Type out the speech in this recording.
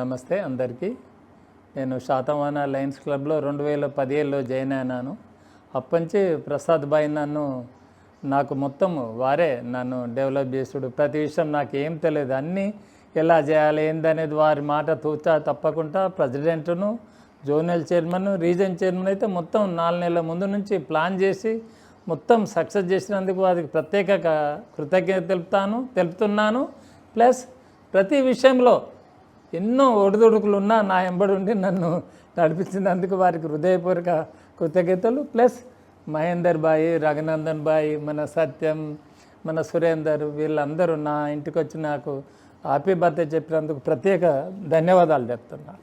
నమస్తే అందరికీ. నేను శాతవాన లయన్స్ క్లబ్లో రెండు వేల పదిహేడులో జాయిన్ అయినాను. అప్పటి ప్రసాద్ భాయ్ నన్ను నాకు మొత్తం వారే నన్ను డెవలప్ చేసుడు ప్రతి విషయం నాకు ఏం తెలియదు. అన్నీ ఎలా చేయాలి ఏందనేది వారి మాట తూచా తప్పకుండా ప్రెసిడెంట్ను జోనల్ చైర్మన్ రీజన్ చైర్మన్ అయితే మొత్తం నాలుగు నెలల ముందు నుంచి ప్లాన్ చేసి మొత్తం సక్సెస్ చేసినందుకు వారికి ప్రత్యేక కృతజ్ఞత తెలుపుతాను తెలుపుతున్నాను. ప్లస్ ప్రతి విషయంలో ఎన్నో ఒడిదొడుకులు ఉన్నా నా ఎంబడి ఉండి నన్ను నడిపించినందుకు వారికి హృదయపూర్వక కృతజ్ఞతలు. ప్లస్ మహేందర్ బాయి రఘునందన్ బాయి మన సత్యం మన సురేందర్ వీళ్ళందరూ నా ఇంటికి వచ్చి నాకు హ్యాపీ బర్త్డే చెప్పినందుకు ప్రత్యేక ధన్యవాదాలు చెప్తున్నాను